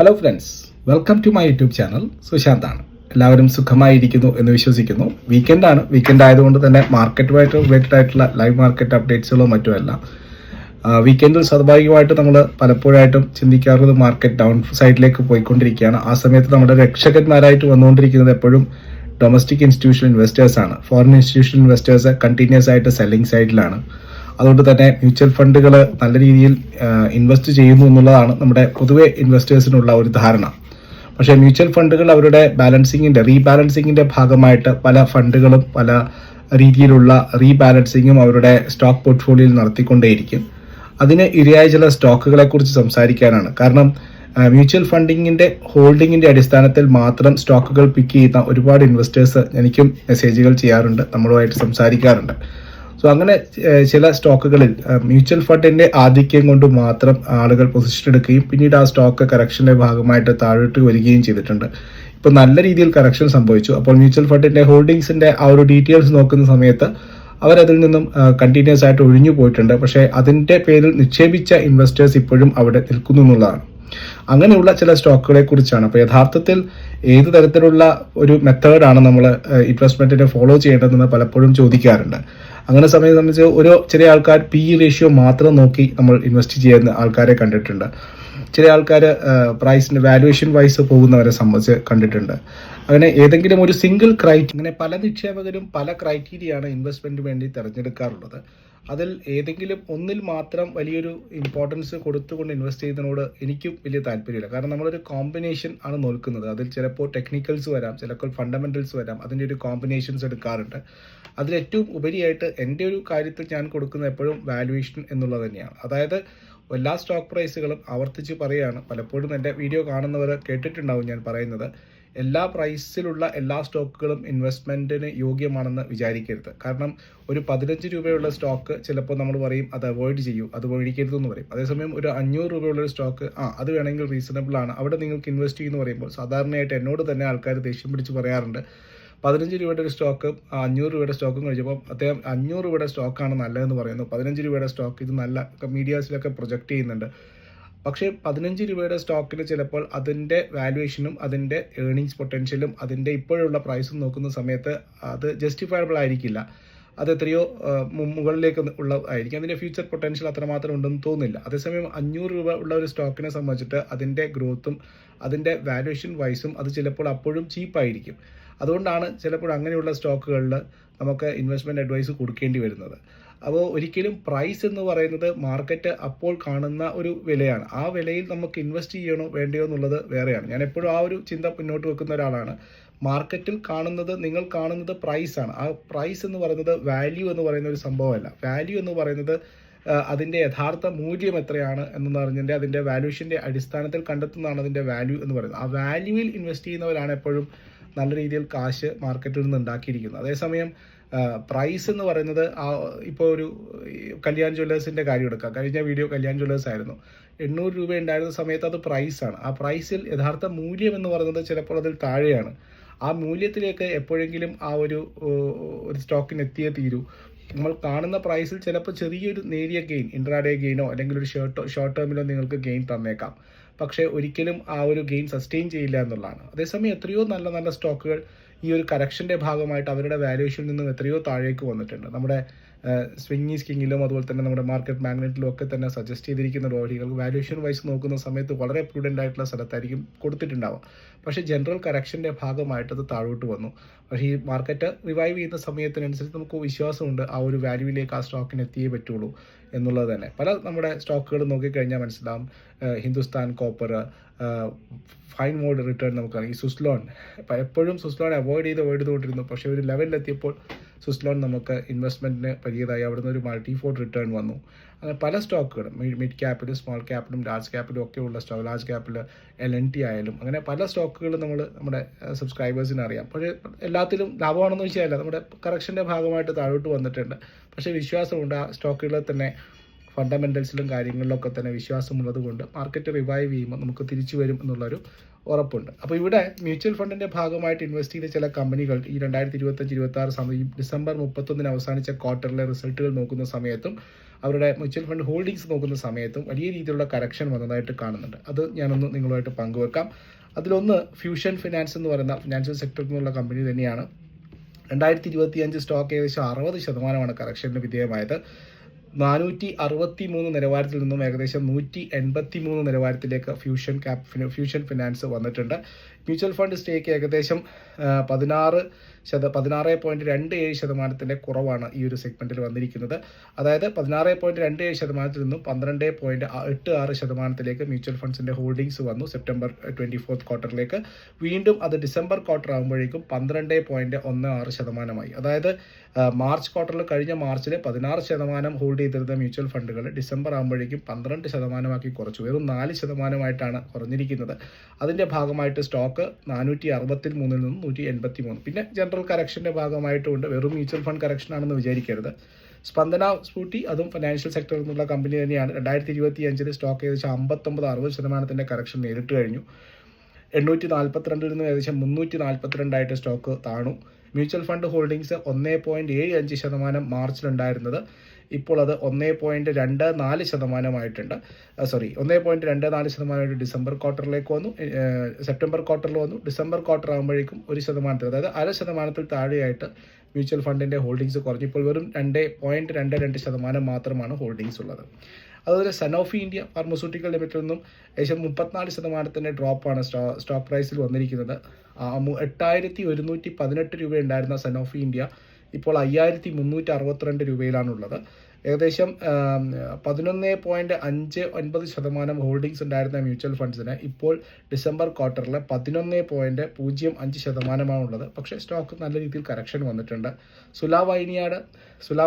Hello friends welcome to my YouTube channel സുശാന്താണ് എല്ലാവരും സുഖമായിരിക്കുന്നു എന്ന് വിശ്വസിക്കുന്നു. വീക്കെൻഡാണ് വീക്കെൻഡ് ആയതുകൊണ്ട് തന്നെ മാർക്കറ്റുമായിട്ട് റിലേറ്റഡ് ആയിട്ടുള്ള ലൈവ് മാർക്കറ്റ് അപ്ഡേറ്റ്സുകളോ മറ്റുമല്ല വീക്കെൻഡിൽ സ്വാഭാവികമായിട്ട് നമ്മൾ പലപ്പോഴായിട്ടും ചിന്തിക്കാറുള്ളത് മാർക്കറ്റ് ഡൗൺ സൈഡിലേക്ക് പോയിക്കൊണ്ടിരിക്കുകയാണ്. ആ സമയത്ത് നമ്മുടെ രക്ഷകന്മാരായിട്ട് വന്നുകൊണ്ടിരിക്കുന്നത് എപ്പോഴും ഡൊമസ്റ്റിക് ഇൻസ്റ്റിറ്റ്യൂഷണൽ ഇൻവെസ്റ്റേഴ്സ് ആണ്. ഫോറിൻ ഇൻസ്റ്റിറ്റ്യൂഷണൽ ഇൻവെസ്റ്റേഴ്സ് കണ്ടിന്യൂസ് ആയിട്ട് സെല്ലിംഗ് സൈഡിലാണ് അതുകൊണ്ട് തന്നെ മ്യൂച്വൽ ഫണ്ടുകൾ നല്ല രീതിയിൽ ഇൻവെസ്റ്റ് ചെയ്യുന്നു എന്നുള്ളതാണ് നമ്മുടെ പൊതുവെ ഇൻവെസ്റ്റേഴ്സിനുള്ള ഒരു ധാരണ. പക്ഷേ മ്യൂച്വൽ ഫണ്ടുകൾ അവരുടെ ബാലൻസിങ്ങിന്റെ റീബാലൻസിങ്ങിന്റെ ഭാഗമായിട്ട് പല ഫണ്ടുകളും പല രീതിയിലുള്ള റീബാലൻസിങ്ങും അവരുടെ സ്റ്റോക്ക് പോർട്ട്ഫോളിയോയിൽ നടത്തിക്കൊണ്ടേയിരിക്കും. അതിന് ഇരയായ ചില സ്റ്റോക്കുകളെ കുറിച്ച് സംസാരിക്കാനാണ്. കാരണം മ്യൂച്വൽ ഫണ്ടിങ്ങിന്റെ ഹോൾഡിങ്ങിന്റെ അടിസ്ഥാനത്തിൽ മാത്രം സ്റ്റോക്കുകൾ പിക്ക് ചെയ്യുന്ന ഒരുപാട് ഇൻവെസ്റ്റേഴ്സ് എനിക്കും മെസ്സേജുകൾ ചെയ്യാറുണ്ട് നമ്മളുമായിട്ട് സംസാരിക്കാറുണ്ട്. സോ അങ്ങനെ ചില സ്റ്റോക്കുകളിൽ മ്യൂച്വൽ ഫണ്ടിന്റെ ആധിക്യം കൊണ്ട് മാത്രം ആളുകൾ പൊസിഷൻ എടുക്കുകയും പിന്നീട് ആ സ്റ്റോക്ക് കറക്ഷന്റെ ഭാഗമായിട്ട് താഴോട്ട് വരികയും ചെയ്തിട്ടുണ്ട്. ഇപ്പോൾ നല്ല രീതിയിൽ കറക്ഷൻ സംഭവിച്ചു. അപ്പോൾ മ്യൂച്വൽ ഫണ്ടിന്റെ ഹോൾഡിങ്സിന്റെ ആ ഒരു ഡീറ്റെയിൽസ് നോക്കുന്ന സമയത്ത് അവരതിൽ നിന്നും കണ്ടിന്യൂസ് ആയിട്ട് ഒഴിഞ്ഞു പോയിട്ടുണ്ട്. പക്ഷേ അതിന്റെ പേരിൽ നിക്ഷേപിച്ച ഇൻവെസ്റ്റേഴ്സ് ഇപ്പോഴും അവിടെ നിൽക്കുന്നു എന്നുള്ളതാണ്. അങ്ങനെയുള്ള ചില സ്റ്റോക്കുകളെ കുറിച്ചാണ്. അപ്പോൾ യഥാർത്ഥത്തിൽ ഏത് തരത്തിലുള്ള ഒരു മെത്തേഡാണ് നമ്മൾ ഇൻവെസ്റ്റ്മെന്റിനെ ഫോളോ ചെയ്യേണ്ടതെന്ന് പലപ്പോഴും ചോദിക്കാറുണ്ട്. അങ്ങനെ സമയം സംബന്ധിച്ച് ഓരോ ചില ആൾക്കാർ പി ഇ റേഷ്യോ മാത്രം നോക്കി നമ്മൾ ഇൻവെസ്റ്റ് ചെയ്യുന്ന ആൾക്കാരെ കണ്ടിട്ടുണ്ട്. ചില ആൾക്കാർ പ്രൈസിന്റെ വാല്യുവേഷൻ വൈസ് പോകുന്നവരെ സംബന്ധിച്ച് കണ്ടിട്ടുണ്ട്. അങ്ങനെ ഏതെങ്കിലും ഒരു സിംഗിൾ ക്രൈറ്റ് അങ്ങനെ പല നിക്ഷേപകരും പല ക്രൈറ്റീരിയയാണ് ഇൻവെസ്റ്റ്മെന്റിന് വേണ്ടി തിരഞ്ഞെടുക്കാറുള്ളത്. അതിൽ ഏതെങ്കിലും ഒന്നിൽ മാത്രം വലിയൊരു ഇമ്പോർട്ടൻസ് കൊടുത്തുകൊണ്ട് ഇൻവെസ്റ്റ് ചെയ്യുന്നതിനോട് എനിക്കും വലിയ താല്പര്യമില്ല. കാരണം നമ്മളൊരു കോമ്പിനേഷൻ ആണ് നോക്കുന്നത്. അതിൽ ചിലപ്പോൾ ടെക്നിക്കൽസ് വരാം ചിലപ്പോൾ ഫണ്ടമെന്റൽസ് വരാം. അതിന്റെ ഒരു കോമ്പിനേഷൻസ് എടുക്കാറുണ്ട്. അതിൽ ഏറ്റവും ഉപരിയായിട്ട് എന്റെ ഒരു കാര്യത്തിൽ ഞാൻ കൊടുക്കുന്ന എപ്പോഴും വാല്യുവേഷൻ എന്നുള്ളത് തന്നെയാണ്. അതായത് എല്ലാ സ്റ്റോക്ക് പ്രൈസുകളും ആവർത്തിച്ച് പറയുകയാണ് പലപ്പോഴും എന്റെ വീഡിയോ കാണുന്നവർ കേട്ടിട്ടുണ്ടാവും ഞാൻ പറയുന്നത്. എല്ലാ പ്രൈസിലുള്ള എല്ലാ സ്റ്റോക്കുകളും ഇൻവെസ്റ്റ്മെന്റിന് യോഗ്യമാണെന്ന് വിചാരിക്കരുത്. കാരണം ഒരു പതിനഞ്ച് രൂപയുള്ള സ്റ്റോക്ക് ചിലപ്പോൾ നമ്മൾ പറയും അത് അവോയ്ഡ് ചെയ്യൂ അത് മേടിക്കരുത് എന്ന് പറയും. അതേസമയം ഒരു അഞ്ഞൂറ് രൂപയുള്ള ഒരു സ്റ്റോക്ക് ആ അത് വേണമെങ്കിൽ റീസണബിൾ ആണ്. അവിടെ നിങ്ങൾക്ക് ഇൻവെസ്റ്റ് ചെയ്യുമെന്ന് പറയുമ്പോൾ സാധാരണയായിട്ട് എന്നോട് തന്നെ ആൾക്കാർ ദേഷ്യം പിടിച്ച് പറയാറുണ്ട് പതിനഞ്ച് രൂപയുടെ ഒരു സ്റ്റോക്ക് അഞ്ഞൂറ് രൂപയുടെ സ്റ്റോക്കും കഴിച്ചപ്പോൾ അദ്ദേഹം അഞ്ഞൂറ് രൂപയുടെ സ്റ്റോക്കാണ് നല്ലതെന്ന് പറയുന്നു. പതിനഞ്ച് രൂപയുടെ സ്റ്റോക്ക് ഇത് നല്ല മീഡിയാസിലൊക്കെ പ്രൊജക്റ്റ് ചെയ്യുന്നുണ്ട്. പക്ഷേ പതിനഞ്ച് രൂപയുടെ സ്റ്റോക്കിൽ ചിലപ്പോൾ അതിന്റെ വാല്യുവേഷനും അതിന്റെ ഏണിങ്സ് പൊട്ടൻഷ്യലും അതിന്റെ ഇപ്പോഴുള്ള പ്രൈസും നോക്കുന്ന സമയത്ത് അത് ജസ്റ്റിഫയബിൾ ആയിരിക്കില്ല. അത് എത്രയോ മുകളിലേക്ക് ഉള്ള ഉള്ളതായിരിക്കും അതിന്റെ ഫ്യൂച്ചർ പൊട്ടൻഷ്യൽ അത്രമാത്രം ഉണ്ടെന്ന് തോന്നുന്നില്ല. അതേസമയം അഞ്ഞൂറ് രൂപ ഉള്ള ഒരു സ്റ്റോക്കിനെ സംബന്ധിച്ചിട്ട് അതിന്റെ ഗ്രോത്തും അതിന്റെ വാല്യുവേഷൻ വൈസും അത് ചിലപ്പോൾ അപ്പോഴും ചീപ്പായിരിക്കും അതുകൊണ്ടാണ് ചിലപ്പോൾ അങ്ങനെയുള്ള സ്റ്റോക്കുകളിൽ നമുക്ക് ഇൻവെസ്റ്റ്മെന്റ് അഡ്വൈസ് കൊടുക്കേണ്ടി വരുന്നത്. അപ്പോൾ ഒരിക്കലും പ്രൈസ് എന്ന് പറയുന്നത് മാർക്കറ്റ് അപ്പോൾ കാണുന്ന ഒരു വിലയാണ്. ആ വിലയിൽ നമുക്ക് ഇൻവെസ്റ്റ് ചെയ്യണോ വേണ്ടയോ എന്നുള്ളത് വേറെയാണ്. ഞാൻ എപ്പോഴും ആ ഒരു ചിന്ത മുന്നോട്ട് വെക്കുന്ന ഒരാളാണ്. മാർക്കറ്റിൽ കാണുന്നത് നിങ്ങൾ കാണുന്നത് പ്രൈസാണ് ആ പ്രൈസ് എന്ന് പറയുന്നത് വാല്യൂ എന്ന് പറയുന്ന ഒരു സംഭവമല്ല. വാല്യൂ എന്ന് പറയുന്നത് അതിന്റെ യഥാർത്ഥ മൂല്യം എത്രയാണ് എന്ന് പറഞ്ഞതിന്റെ അതിന്റെ വാല്യൂഷന്റെ അടിസ്ഥാനത്തിൽ കണ്ടെത്തുന്നതാണ് അതിന്റെ വാല്യൂ എന്ന് പറയുന്നത്. ആ വാല്യൂവിൽ ഇൻവെസ്റ്റ് ചെയ്യുന്നവരാണ് എപ്പോഴും നല്ല രീതിയിൽ കാശ് മാർക്കറ്റിൽ നിന്ന് ഉണ്ടാക്കിയിരിക്കുന്നത്. അതേസമയം പ്രൈസ് എന്ന് പറയുന്നത് ആ ഇപ്പോൾ ഒരു കല്യാൺ ജ്വല്ലേഴ്സിന്റെ കാര്യം എടുക്കാം. കഴിഞ്ഞ വീഡിയോ കല്യാൺ ജ്വല്ലേഴ്സ് ആയിരുന്നു. എണ്ണൂറ് രൂപ ഉണ്ടായിരുന്ന സമയത്ത് അത് പ്രൈസാണ് ആ പ്രൈസിൽ യഥാർത്ഥ മൂല്യം എന്ന് പറയുന്നത് ചിലപ്പോൾ അതിൽ താഴെയാണ്. ആ മൂല്യത്തിലേക്ക് എപ്പോഴെങ്കിലും ആ ഒരു ഒരു സ്റ്റോക്കിന് എത്തിയേ തീരൂ. നമ്മൾ കാണുന്ന പ്രൈസിൽ ചിലപ്പോൾ ചെറിയൊരു നേരിയ ഗെയിൻ ഇൻട്രാഡേ ഗെയിനോ അല്ലെങ്കിൽ ഒരു ഷോർട്ട് ഷോർട്ട് ടേമിലോ നിങ്ങൾക്ക് ഗെയിൻ തന്നേക്കാം. പക്ഷേ ഒരിക്കലും ആ ഒരു ഗെയിൻ സസ്റ്റെയിൻ ചെയ്യില്ല എന്നുള്ളതാണ്. അതേസമയം എത്രയോ നല്ല നല്ല സ്റ്റോക്കുകൾ ഈ ഒരു കറക്ഷന്റെ ഭാഗമായിട്ട് അവരുടെ വാല്യുവേഷനിൽ നിന്നും എത്രയോ താഴേക്ക് വന്നിട്ടുണ്ട്. നമ്മുടെ സ്വിങ്ങി സ്കിങ്ങിലും അതുപോലെ തന്നെ നമ്മുടെ മാർക്കറ്റ് മാഗ്നറ്റിലും ഒക്കെ തന്നെ സജസ്റ്റ് ചെയ്തിരിക്കുന്ന ഓഹരികൾ വാല്യൂഷൻ വൈസ് നോക്കുന്ന സമയത്ത് വളരെ പ്രൂഡന്റ് ആയിട്ടുള്ള സ്ഥലത്തായിരിക്കും കൊടുത്തിട്ടുണ്ടാവുക. പക്ഷേ ജനറൽ കറക്ഷന്റെ ഭാഗമായിട്ട് അത് താഴോട്ട് വന്നു. പക്ഷേ ഈ മാർക്കറ്റ് റിവൈവ് ചെയ്യുന്ന സമയത്തിനനുസരിച്ച് നമുക്ക് വിശ്വാസമുണ്ട് ആ ഒരു വാല്യൂവിലേക്ക് ആ സ്റ്റോക്കിന് എത്തിയേ പറ്റുള്ളൂ എന്നുള്ളത് തന്നെ. പല നമ്മുടെ സ്റ്റോക്കുകൾ നോക്കിക്കഴിഞ്ഞാൽ മനസ്സിലാവും. Hindustan copper fine mode return നമുക്കറിയാം. ഈ സുസ്ലോൺ എപ്പോഴും സുസ്ലോൺ അവോയ്ഡ് ചെയ്ത് അവോയ്ഡ് ചെയ്തുകൊണ്ടിരുന്നു. പക്ഷേ ഒരു ലെവലിലെത്തിയപ്പോൾ സുസ്ലോൺ നമുക്ക് ഇൻവെസ്റ്റ്മെന്റിന് വലിയതായി അവിടുന്ന് ഒരു മൾട്ടി ഫോർഡ് റിട്ടേൺ വന്നു. അങ്ങനെ പല സ്റ്റോക്കുകളും മിഡ് ക്യാപ്പിലും സ്മോൾ ക്യാപ്പിലും ലാർജ് ക്യാപ്പിലും ഒക്കെ ഉള്ള സ്റ്റോക്ക് ലാർജ് ക്യാപ്പിൽ എൽ എൻ ടി ആയാലും അങ്ങനെ പല സ്റ്റോക്കുകളും നമ്മൾ നമ്മുടെ സബ്സ്ക്രൈബേഴ്സിന് അറിയാം. പക്ഷേ എല്ലാത്തിലും ലാഭമാണെന്ന് വെച്ചാൽ നമ്മുടെ കറക്ഷന്റെ ഭാഗമായിട്ട് താഴോട്ട് വന്നിട്ടുണ്ട്. പക്ഷേ വിശ്വാസമുണ്ട് ആ സ്റ്റോക്കുകളിൽ തന്നെ ഫണ്ടമെന്റൽസിലും കാര്യങ്ങളിലൊക്കെ തന്നെ വിശ്വാസമുള്ളത് കൊണ്ട് മാർക്കറ്റ് റിവൈവ് ചെയ്യുമ്പോൾ നമുക്ക് തിരിച്ചു വരും എന്നുള്ളൊരു ഉറപ്പുണ്ട്. അപ്പോൾ ഇവിടെ മ്യൂച്വൽ ഫണ്ടിന്റെ ഭാഗമായിട്ട് ഇൻവെസ്റ്റ് ചെയ്ത ചില കമ്പനികൾ ഈ രണ്ടായിരത്തി ഇരുപത്തഞ്ച് ഇരുപത്തി ആറ് സമയം ഡിസംബർ മുപ്പത്തൊന്നിന് അവസാനിച്ച ക്വാർട്ടറിലെ റിസൾട്ടുകൾ നോക്കുന്ന സമയത്തും അവരുടെ മ്യൂച്വൽ ഫണ്ട് ഹോൾഡിങ്സ് നോക്കുന്ന സമയത്തും വലിയ രീതിയിലുള്ള കറക്ഷൻ വന്നതായിട്ട് കാണുന്നുണ്ട്. അത് ഞാനൊന്ന് നിങ്ങളുമായിട്ട് പങ്കുവെക്കാം. അതിലൊന്ന് ഫ്യൂഷൻ ഫിനാൻസ് എന്ന് പറയുന്ന ഫിനാൻഷ്യൽ സെക്ടറിൽ നിന്നുള്ള കമ്പനി തന്നെയാണ്. രണ്ടായിരത്തി ഇരുപത്തി അഞ്ച് സ്റ്റോക്ക് ഏകദേശം അറുപത് ശതമാനമാണ് കറക്ഷന് വിധേയമായത്. നാനൂറ്റി അറുപത്തി മൂന്ന് നിലവാരത്തിൽ നിന്നും ഏകദേശം നൂറ്റി എൺപത്തി മൂന്ന് നിലവാരത്തിലേക്ക് ഫ്യൂഷൻ ക്യാപ് ഫ്യൂഷൻ ഫിനാൻസ് വന്നിട്ടുണ്ട്. മ്യൂച്വൽ ഫണ്ട് സ്റ്റേക്ക് ഏകദേശം പതിനാറ് ശത പതിനാറ് പോയിന്റ് രണ്ട് ഏഴ് ശതമാനത്തിന്റെ കുറവാണ് ഈ ഒരു സെഗ്മെന്റിൽ വന്നിരിക്കുന്നത്. അതായത് പതിനാറ് പോയിന്റ് രണ്ട് ഏഴ് ശതമാനത്തിൽ നിന്നും പന്ത്രണ്ട് പോയിന്റ് എട്ട് ആറ് ശതമാനത്തിലേക്ക് മ്യൂച്വൽ ഫണ്ട്സിന്റെ ഹോൾഡിംഗ്സ് വന്നു സെപ്റ്റംബർ ട്വന്റി ഫോർത്ത് ക്വാർട്ടറിലേക്ക് വീണ്ടും അത് ഡിസംബർ ക്വാർട്ടർ ആകുമ്പോഴേക്കും പന്ത്രണ്ട് പോയിന്റ് ഒന്ന് ആറ് ശതമാനമായി. അതായത് മാർച്ച് ക്വാർട്ടറിൽ കഴിഞ്ഞ മാർച്ചിൽ പതിനാറ് ശതമാനം ഹോൾഡ് ചെയ്തിരുന്ന മ്യൂച്വൽ ഫണ്ടുകൾ ഡിസംബർ ആകുമ്പോഴേക്കും പന്ത്രണ്ട് ശതമാനമാക്കി കുറച്ചു. വെറും നാല് ശതമാനമായിട്ടാണ് കുറഞ്ഞിരിക്കുന്നത്. അതിന്റെ ഭാഗമായിട്ട് സ്റ്റോക്ക് നാനൂറ്റി അറുപത്തി മൂന്നിൽ നിന്നും നൂറ്റി എൺപത്തി മൂന്ന് പിന്നെ ജനറൽ കറക്ഷന്റെ ഭാഗമായിട്ടുണ്ട്. വെറും മ്യൂച്വൽ ഫണ്ട് കറക്ഷൻ ആണെന്ന് വിചാരിക്കരുത്. സ്പന്ദന സ്കൂട്ടി അതും ഫിനാൻഷ്യൽ സെക്ടറിൽ നിന്നുള്ള കമ്പനി തന്നെയാണ്. രണ്ടായിരത്തി ഇരുപത്തി അഞ്ചിൽ സ്റ്റോക്ക് ഏകദേശം അമ്പത്തൊമ്പത് അറുപത് ശതമാനത്തിന്റെ കറക്ഷൻ നേരിട്ട് കഴിഞ്ഞു. എണ്ണൂറ്റി നാൽപ്പത്തിരണ്ടിൽ നിന്ന് ഏകദേശം മുന്നൂറ്റി നാൽപ്പത്തിരണ്ടായിട്ട് സ്റ്റോക്ക് താണു. മ്യൂച്വൽ ഫണ്ട് ഹോൾഡിംഗ്സ് ഒന്നേ പോയിന്റ് ഏഴ് അഞ്ച് ശതമാനം മാർച്ചിലുണ്ടായിരുന്നത്. ഇപ്പോൾ അത് ഒന്നേ പോയിന്റ് രണ്ട് നാല് ശതമാനമായിട്ടുണ്ട്. സോറി ഒന്നേ പോയിന്റ് രണ്ട് നാല് ശതമാനമായിട്ട് ഡിസംബർ ക്വാർട്ടറിലേക്ക് വന്നു. സെപ്റ്റംബർ ക്വാർട്ടറിൽ വന്നു. ഡിസംബർ ക്വാർട്ടർ ആകുമ്പോഴേക്കും ഒരു ശതമാനത്തിൽ അതായത് അര ശതമാനത്തിൽ താഴെയായിട്ട് മ്യൂച്വൽ ഫണ്ടിന്റെ ഹോൾഡിംഗ്സ് കുറഞ്ഞു. ഇപ്പോൾ വെറും രണ്ട് പോയിന്റ് രണ്ട് രണ്ട് ശതമാനം മാത്രമാണ് ഹോൾഡിംഗ്സ് ഉള്ളത്. അതുപോലെ സനോഫി ഇന്ത്യ ഫാർമസ്യൂട്ടിക്കൽ ലിമിറ്റിൽ നിന്നും ഏകദേശം മുപ്പത്തിനാല് ശതമാനത്തിന്റെ ഡ്രോപ്പാണ് സ്റ്റോ സ്റ്റോക്ക് പ്രൈസിൽ വന്നിരിക്കുന്നത്. എട്ടായിരത്തി ഒരുന്നൂറ്റി പതിനെട്ട് രൂപ ഉണ്ടായിരുന്ന സനോഫി ഇന്ത്യ ഇപ്പോൾ അയ്യായിരത്തി മുന്നൂറ്റി അറുപത്തിരണ്ട് രൂപയിലാണുള്ളത്. ഏകദേശം പതിനൊന്ന് പോയിന്റ് അഞ്ച് ഒൻപത് ശതമാനം ഹോൾഡിംഗ്സ് ഉണ്ടായിരുന്ന മ്യൂച്വൽ ഫണ്ട്സിന് ഇപ്പോൾ ഡിസംബർ ക്വാർട്ടറിൽ പതിനൊന്ന് പോയിന്റ് പൂജ്യം അഞ്ച് ശതമാനമാണുള്ളത്. പക്ഷേ സ്റ്റോക്ക് നല്ല രീതിയിൽ കറക്ഷൻ വന്നിട്ടുണ്ട്. സുലാവൈനിയാട്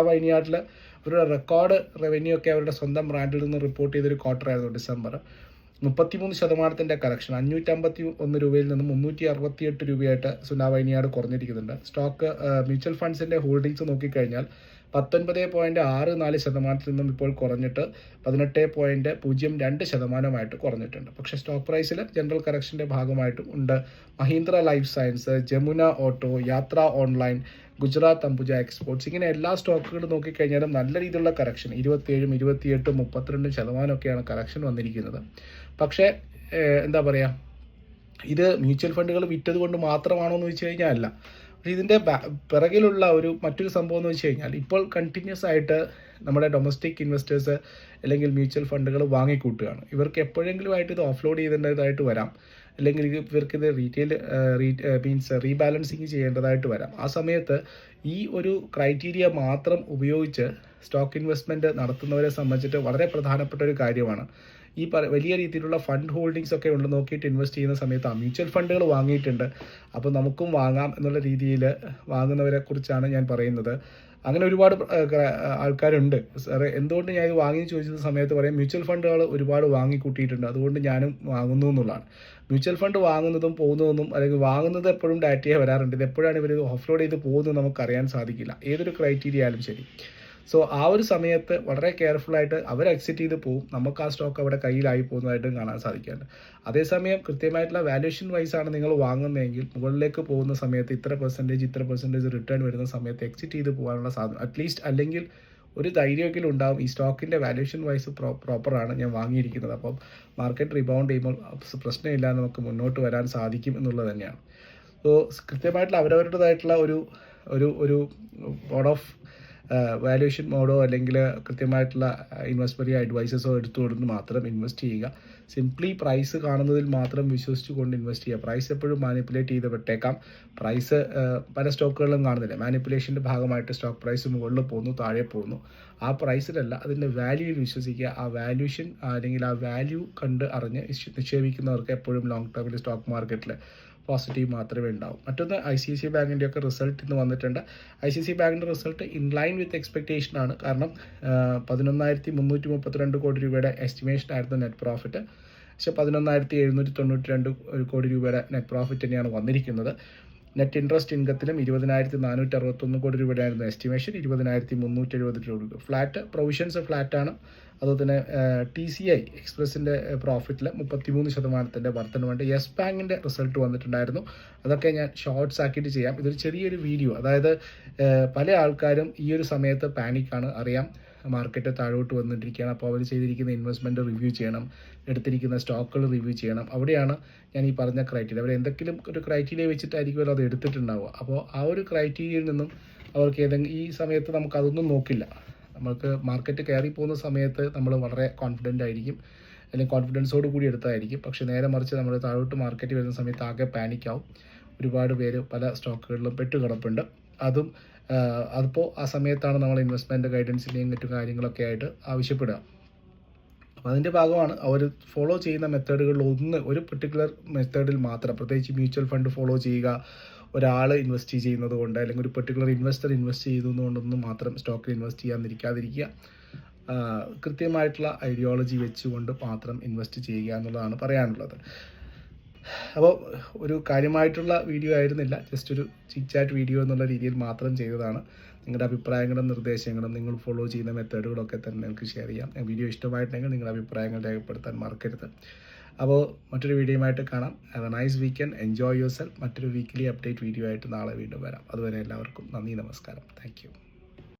വൈനിയാട് അവരുടെ റെക്കോർഡ് റവന്യൂ ഒക്കെ അവരുടെ സ്വന്തം ബ്രാൻഡിൽ നിന്ന് റിപ്പോർട്ട് ചെയ്തൊരു ക്വാർട്ടർ ആയിരുന്നു ഡിസംബർ. മുപ്പത്തിമൂന്ന് ശതമാനത്തിന്റെ കറക്ഷൻ അഞ്ഞൂറ്റമ്പത്തി ഒന്ന് രൂപയിൽ നിന്ന് മുന്നൂറ്റി അറുപത്തിയെട്ട് രൂപയായിട്ട് സുനാവൈനിയാട് കുറഞ്ഞിരിക്കുന്നുണ്ട്. സ്റ്റോക്ക് മ്യൂച്വൽ ഫണ്ട്സിന്റെ ഹോൾഡിങ്സ് നോക്കിക്കഴിഞ്ഞാൽ പത്തൊൻപത് പോയിന്റ് ആറ് നാല് ശതമാനത്തിൽ നിന്നും ഇപ്പോൾ കുറഞ്ഞിട്ട് പതിനെട്ട് പോയിന്റ് പൂജ്യം രണ്ട് ശതമാനമായിട്ട് കുറഞ്ഞിട്ടുണ്ട്. പക്ഷേ സ്റ്റോക്ക് പ്രൈസിൽ ജനറൽ കറക്ഷന്റെ ഭാഗമായിട്ടും ഉണ്ട്. Mahindra life science Jamuna auto Yatra online Gujarat Ambuja exports. ഇങ്ങനെ എല്ലാ സ്റ്റോക്കുകളും നോക്കിക്കഴിഞ്ഞാലും നല്ല രീതിയിലുള്ള കറക്ഷൻ ഇരുപത്തിയേഴും ഇരുപത്തിയെട്ടും മുപ്പത്തിരണ്ടും ശതമാനമൊക്കെയാണ് കറക്ഷൻ വന്നിരിക്കുന്നത്. പക്ഷേ എന്താ പറയുക ഇത് മ്യൂച്വൽ ഫണ്ടുകൾ വിറ്റത് കൊണ്ട് മാത്രമാണോ എന്ന് വെച്ച് കഴിഞ്ഞാൽ അല്ല. പക്ഷേ ഇതിന്റെ പിറകിലുള്ള ഒരു മറ്റൊരു സംഭവം എന്ന് വെച്ച് കഴിഞ്ഞാൽ ഇപ്പോൾ കണ്ടിന്യൂസ് ആയിട്ട് നമ്മുടെ ഡൊമസ്റ്റിക് ഇൻവെസ്റ്റേഴ്സ് അല്ലെങ്കിൽ മ്യൂച്വൽ ഫണ്ടുകൾ വാങ്ങിക്കൂട്ടുകയാണ്. ഇവർക്ക് എപ്പോഴെങ്കിലും ആയിട്ട് ഇത് ഓഫ്ലോഡ് ചെയ്തേണ്ടതായിട്ട് വരാം. അല്ലെങ്കിൽ ഇവർക്ക് ഇത് റീറ്റെയിൽ മീൻസ് റീബാലൻസിങ് ചെയ്യേണ്ടതായിട്ട് വരാം. ആ സമയത്ത് ഈ ഒരു ക്രൈറ്റീരിയ മാത്രം ഉപയോഗിച്ച് സ്റ്റോക്ക് ഇൻവെസ്റ്റ്മെന്റ് നടത്തുന്നവരെ സംബന്ധിച്ചിട്ട് വളരെ പ്രധാനപ്പെട്ട ഒരു കാര്യമാണ്. ഈ വലിയ രീതിയിലുള്ള ഫണ്ട് ഹോൾഡിങ്സ് ഒക്കെ ഉണ്ട് നോക്കിയിട്ട് ഇൻവെസ്റ്റ് ചെയ്യുന്ന സമയത്ത് ആ മ്യൂച്വൽ ഫണ്ടുകൾ വാങ്ങിയിട്ടുണ്ട്. അപ്പോൾ നമുക്കും വാങ്ങാം എന്നുള്ള രീതിയിൽ വാങ്ങുന്നവരെ കുറിച്ചാണ് ഞാൻ പറയുന്നത്. അങ്ങനെ ഒരുപാട് ആൾക്കാരുണ്ട്. സാറേ എന്തുകൊണ്ട് ഞാൻ ഇത് വാങ്ങി ചോദിച്ചത് സമയത്ത് പറയാം മ്യൂച്വൽ ഫണ്ടുകൾ ഒരുപാട് വാങ്ങിക്കൂട്ടിയിട്ടുണ്ട്. അതുകൊണ്ട് ഞാനും വാങ്ങുന്നു എന്നുള്ളതാണ്. മ്യൂച്വൽ ഫണ്ട് വാങ്ങുന്നതും പോകുന്നതൊന്നും അല്ലെങ്കിൽ വാങ്ങുന്നത് എപ്പോഴും ഡാറ്റയെ വരാറുണ്ട്. ഇത് എപ്പോഴാണ് ഇവർ ഓഫ്ലോഡ് ചെയ്ത് പോകുന്നത് നമുക്കറിയാൻ സാധിക്കില്ല. ഏതൊരു ക്രൈറ്റീരിയ ആയാലും ശരി. സോ ആ ഒരു സമയത്ത് വളരെ കെയർഫുൾ ആയിട്ട് അവർ എക്സിറ്റ് ചെയ്ത് പോകും നമുക്ക് ആ സ്റ്റോക്ക് അവിടെ കയ്യിലായി പോകുന്നതായിട്ടും കാണാൻ സാധിക്കുന്നുണ്ട് അതേസമയം കൃത്യമായിട്ടുള്ള വാല്യൂഷൻ വൈസ് ആണ് നിങ്ങൾ വാങ്ങുന്നതെങ്കിൽ മുകളിലേക്ക് പോകുന്ന സമയത്ത് ഇത്ര പെർസെന്റേജ് ഇത്ര പെർസെന്റേജ് റിട്ടേൺ വരുന്ന സമയത്ത് എക്സിറ്റ് ചെയ്ത് പോകാനുള്ള സാധനം അറ്റ്ലീസ്റ്റ് അല്ലെങ്കിൽ ഒരു ധൈര്യമെങ്കിലും ഉണ്ടാവും. ഈ സ്റ്റോക്കിന്റെ വാല്യൂഷൻ വൈസ് പ്രോ പ്രോപ്പറാണ് ഞാൻ വാങ്ങിയിരിക്കുന്നത്. അപ്പം മാർക്കറ്റ് റിബൗണ്ട് ചെയ്യുമ്പോൾ പ്രശ്നമില്ല നമുക്ക് മുന്നോട്ട് വരാൻ സാധിക്കും എന്നുള്ളത് തന്നെയാണ്. സോ കൃത്യമായിട്ടുള്ള അവരവരുടേതായിട്ടുള്ള ഒരു ഒരു ഒരു ബോർഡ് ഓഫ് വാല്യൂഷൻ മോഡോ അല്ലെങ്കിൽ കൃത്യമായിട്ടുള്ള ഇൻവെസ്റ്റ്മെന്റ് അഡ്വൈസസോ എടുത്തു കൊടുത്ത് മാത്രം ഇൻവെസ്റ്റ് ചെയ്യുക. സിംപ്ലി പ്രൈസ് കാണുന്നതിൽ മാത്രം വിശ്വസിച്ചുകൊണ്ട് ഇൻവെസ്റ്റ് ചെയ്യുക. പ്രൈസ് എപ്പോഴും മാനിപ്പുലേറ്റ് ചെയ്ത് വിട്ടേക്കാം പ്രൈസ് പല സ്റ്റോക്കുകളിലും കാണുന്നില്ല. മാനിപ്പുലേഷന്റെ ഭാഗമായിട്ട് സ്റ്റോക്ക് പ്രൈസ് മുകളിൽ പോകുന്നു താഴെ പോകുന്നു ആ പ്രൈസിലല്ല അതിന്റെ വാല്യൂയിൽ വിശ്വസിക്കുക. ആ വാല്യൂഷൻ അല്ലെങ്കിൽ ആ വാല്യൂ കണ്ട് അറിഞ്ഞ് നിക്ഷേ- നിക്ഷേപിക്കുന്നവർക്ക് എപ്പോഴും ലോങ് ടേമിൽ സ്റ്റോക്ക് മാർക്കറ്റിൽ പോസിറ്റീവ് മാത്രമേ ഉണ്ടാവും. മറ്റൊന്ന് ഐ സി സി ബാങ്കിന്റെ ഒക്കെ റിസൾട്ട് ഇന്ന് വന്നിട്ടുണ്ട്. ഐ സി സി ബാങ്കിന്റെ result in line with expectation ആണ്. കാരണം പതിനൊന്നായിരത്തി മുന്നൂറ്റി മുപ്പത്തിരണ്ട് കോടി രൂപയുടെ എസ്റ്റിമേഷൻ ആയിരുന്നു നെറ്റ് പ്രോഫിറ്റ് പക്ഷേ പതിനൊന്നായിരത്തി എഴുന്നൂറ്റി തൊണ്ണൂറ്റി രണ്ട് കോടി രൂപയുടെ നെറ്റ് പ്രോഫിറ്റ് തന്നെയാണ് വന്നിരിക്കുന്നത്. നെറ്റ് ഇൻട്രസ്റ്റ് ഇൻകത്തിലും ഇരുപതിനായിരത്തി നാനൂറ്റി അറുപത്തൊന്ന് കോടി രൂപയായിരുന്നു എസ്റ്റിമേഷൻ ഇരുപതിനായിരത്തി മുന്നൂറ്റി എഴുപത് രൂപ ഫ്ലാറ്റ് പ്രൊവിഷൻസ് ഫ്ലാറ്റാണ് അതുപോലെ തന്നെ ടി സി ഐ എക്സ്പ്രസിന്റെ പ്രോഫിറ്റിൽ മുപ്പത്തിമൂന്ന് ശതമാനത്തിന്റെ വർധനമുണ്ട് യെസ് ബാങ്കിന്റെ റിസൾട്ട് വന്നിട്ടുണ്ടായിരുന്നു. അതൊക്കെ ഞാൻ ഷോർട്ട്സ് ആക്കിയിട്ട് ചെയ്യാം. ഇതൊരു ചെറിയൊരു വീഡിയോ അതായത് പല ആൾക്കാരും ഈ ഒരു സമയത്ത് പാനിക്കാണ് അറിയാം. മാർക്കറ്റ് താഴോട്ട് വന്നിട്ടിരിക്കുകയാണ്. അപ്പോൾ അവർ ചെയ്തിരിക്കുന്ന ഇൻവെസ്റ്റ്മെന്റ് റിവ്യൂ ചെയ്യണം. എടുത്തിരിക്കുന്ന സ്റ്റോക്കുകൾ റിവ്യൂ ചെയ്യണം. അവിടെയാണ് ഞാൻ ഈ പറഞ്ഞ ക്രൈറ്റീരിയ അവർ എന്തെങ്കിലും ഒരു ക്രൈറ്റീരിയ വെച്ചിട്ടായിരിക്കുമല്ലോ അത് എടുത്തിട്ടുണ്ടാവുക. അപ്പോൾ ആ ഒരു ക്രൈറ്റീരിയയിൽ നിന്നും അവർക്ക് ഏതെങ്കിലും ഈ സമയത്ത് നമുക്ക് അതൊന്നും നോക്കില്ല. നമുക്ക് മാർക്കറ്റ് കയറി പോകുന്ന സമയത്ത് നമ്മൾ വളരെ കോൺഫിഡന്റ് ആയിരിക്കും. അല്ലെങ്കിൽ കോൺഫിഡൻസോട് കൂടി എടുത്തതായിരിക്കും പക്ഷേ നേരെ മറിച്ച് നമ്മൾ താഴോട്ട് മാർക്കറ്റ് വരുന്ന സമയത്ത് ആകെ പാനിക്കാവും ഒരുപാട് പേര് പല സ്റ്റോക്കുകളിലും പെട്ടുകിടപ്പുണ്ട്. അതും അതിപ്പോൾ ആ സമയത്താണ് നമ്മൾ ഇൻവെസ്റ്റ്മെന്റ് ഗൈഡൻസിന്റെയും മറ്റു കാര്യങ്ങളൊക്കെ ആയിട്ട് ആവശ്യപ്പെടുക. അപ്പോൾ അതിന്റെ ഭാഗമാണ് അവർ ഫോളോ ചെയ്യുന്ന മെത്തേഡുകളിൽ ഒന്ന് ഒരു പെർട്ടിക്കുലർ മെത്തേഡിൽ മാത്രം പ്രത്യേകിച്ച് മ്യൂച്വൽ ഫണ്ട് ഫോളോ ചെയ്യുക ഒരാൾ ഇൻവെസ്റ്റ് ചെയ്യുന്നത് കൊണ്ട് അല്ലെങ്കിൽ ഒരു പെർട്ടിക്കുലർ ഇൻവെസ്റ്റർ ഇൻവെസ്റ്റ് ചെയ്യുന്നതുകൊണ്ടൊന്നും മാത്രം സ്റ്റോക്കിൽ ഇൻവെസ്റ്റ് ചെയ്യാതിരിക്കാതിരിക്കുക കൃത്യമായിട്ടുള്ള ഐഡിയോളജി വെച്ചുകൊണ്ട് മാത്രം ഇൻവെസ്റ്റ് ചെയ്യുക എന്നുള്ളതാണ് പറയാനുള്ളത്. അപ്പോൾ ഒരു കാര്യമായിട്ടുള്ള വീഡിയോ ആയിരുന്നില്ല. ജസ്റ്റ് ഒരു ചിച്ചാറ്റ് വീഡിയോ എന്നുള്ള രീതിയിൽ മാത്രം ചെയ്തതാണ്. നിങ്ങളുടെ അഭിപ്രായങ്ങളും നിർദ്ദേശങ്ങളും നിങ്ങൾ ഫോളോ ചെയ്യുന്ന മെത്തേഡുകളൊക്കെ തന്നെ നിങ്ങൾക്ക് ഷെയർ ചെയ്യാം. വീഡിയോ ഇഷ്ടമായിട്ടുണ്ടെങ്കിൽ നിങ്ങളുടെ അഭിപ്രായങ്ങൾ രേഖപ്പെടുത്താൻ മറക്കരുത്. അപ്പോൾ മറ്റൊരു വീഡിയോയുമായിട്ട് കാണാം. Have a nice weekend enjoy yourself മറ്റൊരു വീക്കിലി അപ്ഡേറ്റ് വീഡിയോ ആയിട്ട് നാളെ വീണ്ടും വരാം. അതുവരെ എല്ലാവർക്കും നന്ദി നമസ്കാരം. താങ്ക്